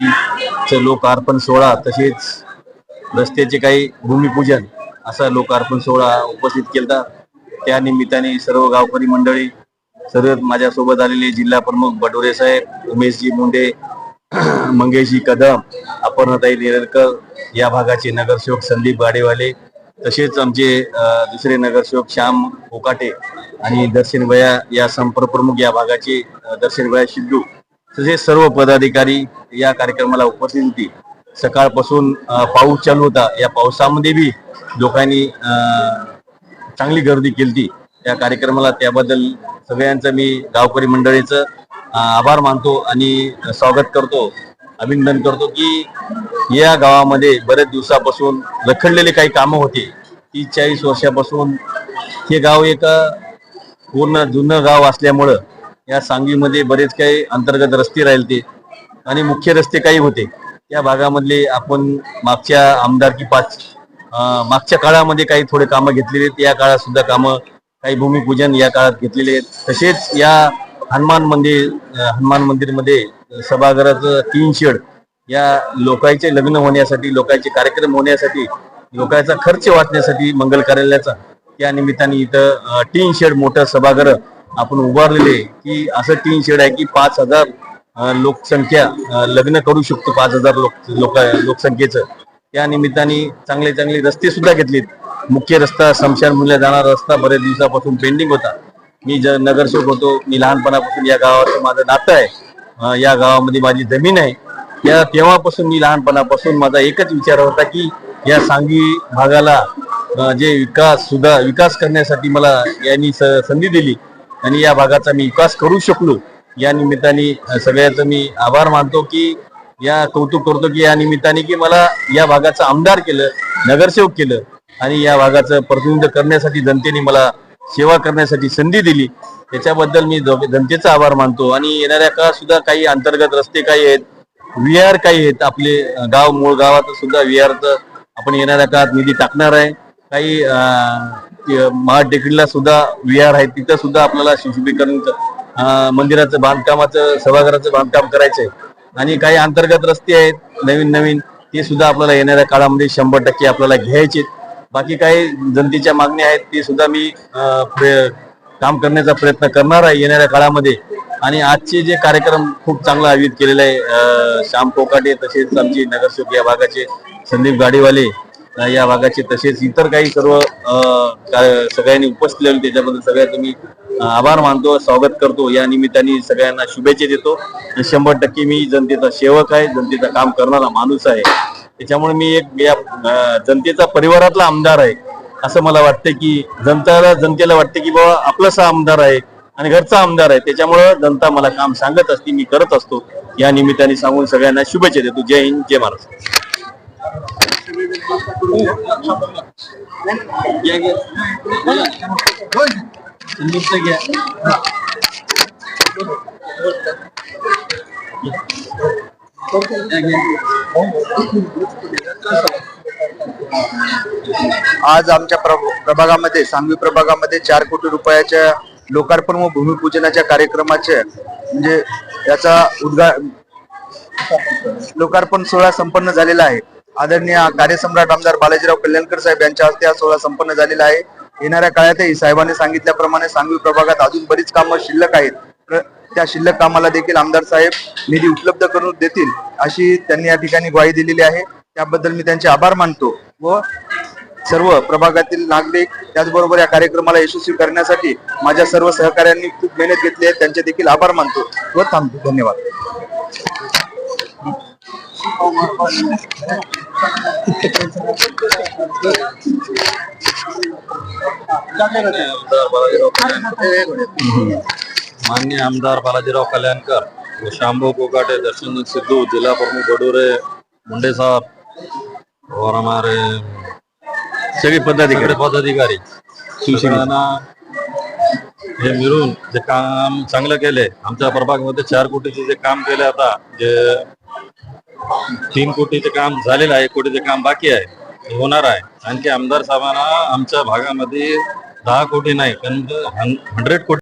चे लोकार्पण सोहळा तसेच रस्त्याचे काही भूमिपूजन असा लोकार्पण सोहळा उपस्थित केला त्या निमित्ताने सर्व गावकरी मंडळी सर्व माझ्यासोबत आलेले जिल्हा प्रमुख बडोरे साहेब उमेशजी मुंडे मंगेशजी कदम अपर्णाताई नेरळकर या भागाचे नगरसेवक संदीप गाडेवाले तसेच आमचे दुसरे नगरसेवक श्याम कोकाटे आणि दर्शनभया या संपर्क प्रमुख या भागाचे दर्शनभया शिंदू तसेच सर्व पदाधिकारी या कार्यक्रमाला उपस्थित होती. सकाळपासून पाऊस चालू होता. या पावसामध्ये बी लोकांनी चांगली गर्दी केली या कार्यक्रमाला त्याबद्दल सगळ्यांचं मी गावकरी मंडळीचं आभार मानतो आणि स्वागत करतो अभिनंदन करतो की या गावामध्ये बरेच दिवसापासून रखडलेले काही कामं होते. तीस चाळीस वर्षापासून हे गाव एक पूर्ण जुनं गाव असल्यामुळं या सांगवीमध्ये बरेच काही अंतर्गत रस्ते राहिले आणि मुख्य रस्ते काही होते. त्या भागामधले आपण मागच्या आमदारकी पाच मागच्या काळामध्ये काही थोडे कामं घेतलेले आहेत. या काळात सुद्धा कामं काही भूमिपूजन या काळात घेतलेले आहेत. तसेच या हनुमान मंदिर हनुमान मंदिरमध्ये सभागृहाचं तीन शेड या लोकांचे लग्न होण्यासाठी लोकांचे कार्यक्रम होण्यासाठी लोकांचा खर्च वाचण्यासाठी मंगल कार्यालयाचा त्या निमित्ताने इथं टीन शेड मोठं सभागृह आपण उभारलेले की असं टीन शेड आहे की पाच हजार लोकसंख्या लग्न करू शकतो पाच हजार लोक लोक लोकसंख्येचं. त्या निमित्ताने चांगले चांगले रस्ते सुद्धा घेतलेत. मुख्य रस्ता शमशान मुल्या जाणारा रस्ता बऱ्याच दिवसापासून पेंडिंग होता. मी ज नगरसेवक होतो. मी लहानपणापासून या गावाचं माझं नातं आहे. या गावामध्ये माझी जमीन आहे. या तेव्हापासून मी लहानपणापासून माझा एकच विचार होता की या सांगवी भागाला जे विकास सुद्धा विकास करण्यासाठी मला यांनी स- संधी दिली. आणि या भागाचा मी विकास करू शकलो या निमित्ताने सगळ्याचं मी आभार मानतो की या कौतुक करतो की या निमित्ताने की मला या भागाचं आमदार केलं नगरसेवक केलं आणि या भागाचं प्रतिनिधित्व करण्यासाठी जनतेने मला सेवा करण्यासाठी संधी दिली. त्याच्याबद्दल मी जनतेचा आभार मानतो आणि येणाऱ्या काळात सुद्धा काही अंतर्गत रस्ते काही आहेत विहार काही आहेत आपले गाव मूळ गावात सुद्धा विहारचं आपण येणाऱ्या काळात निधी टाकणार आहे. काही महाडेकडीला सुद्धा विहार आहे तिथं सुद्धा आपल्याला शिशुभीकरण मंदिराचं बांधकामाचं सभागृहाचं बांधकाम करायचंय. आणि काही अंतर्गत रस्ते आहेत नवीन नवीन ते सुद्धा आपल्याला येणाऱ्या काळामध्ये शंभर टक्के आपल्याला घ्यायचे बाकी काही जनतेच्या मागण्या आहेत ते सुद्धा मी काम करण्याचा प्रयत्न करणार आहे येणाऱ्या काळामध्ये. आणि आजचे जे कार्यक्रम खूप चांगला आयोजित केलेला आहे श्याम कोकाटे तसेच आमचे नगरसेवक या भागाचे संदीप गाडीवाले या भागाचे तसेच इतर काही सर्व सगळ्यांनी उपस्थित राहिले त्याच्याबद्दल सगळ्यांचं मी आभार मानतो स्वागत करतो. या निमित्ताने सगळ्यांना शुभेच्छा देतो. आणि शंभर टक्के मी जनतेचा सेवक आहे जनतेचा काम करणारा माणूस आहे. त्याच्यामुळे मी एक या जनतेचा परिवारातला आमदार आहे. असं मला वाटतं की जनताला जनतेला वाटतं की बाबा आपलासा आमदार आहे आणि घरचा आमदार आहे. त्याच्यामुळं जनता मला काम सांगत असते मी करत असतो. या निमित्ताने सांगून सगळ्यांना शुभेच्छा देतो. जय हिंद जय महाराष्ट्र. घ्या, घ्या. संदीपचं घ्या. आज आमच्या प्रभ- प्रभागामध्ये सांगवी प्रभागामध्ये चार कोटी रुपयाच्या लोकार्पण व भूमिपूजनाच्या कार्यक्रमाचे म्हणजे याचा उद्घा लोकार्पण सोहळा संपन्न झालेला आहे आदरणीय कार्यसम्राट आमदार बालाजीराव कल्याणकर साहेब यांच्या हस्ते हा सोहळा संपन्न झालेला आहे. येणाऱ्या काळातही साहेबांनी सांगितल्याप्रमाणे सांगवी प्रभागात अजून बरीच कामं शिल्लक आहेत. त्या शिल्लक कामाला देखील आमदार साहेब निधी उपलब्ध करून देतील अशी त्यांनी या ठिकाणी ग्वाही दिलेली आहे. त्याबद्दल मी त्यांचे आभार मानतो व सर्व प्रभागातील नागरिक त्याचबरोबर या कार्यक्रमाला यशस्वी करण्यासाठी माझ्या सर्व सहकाऱ्यांनी खूप मेहनत घेतली आहे. त्यांचे देखील आभार मानतो व थांबतो. धन्यवाद. मान्य आमदार बालाजीराव कल्याणकर व शांभू कोकाटे दर्शन सिद्धू जिला प्रमुख बडोरे मुंडे साहब और हमारे सगळे पदाधिकारी. पदाधिकारी शिवसेना. हे मिळून जे काम चांगलं केले आमच्या प्रभागामध्ये चार कोटीचे जे काम केले आता जे तीन कोटीचे काम झालेलं आहे कोटीचं कोटीचे काम बाकी आहे. होणार आहे. आणखी आमदार साहेबांना आमच्या भागामध्ये दहा कोटी नाही पण हंड्रेड कोटी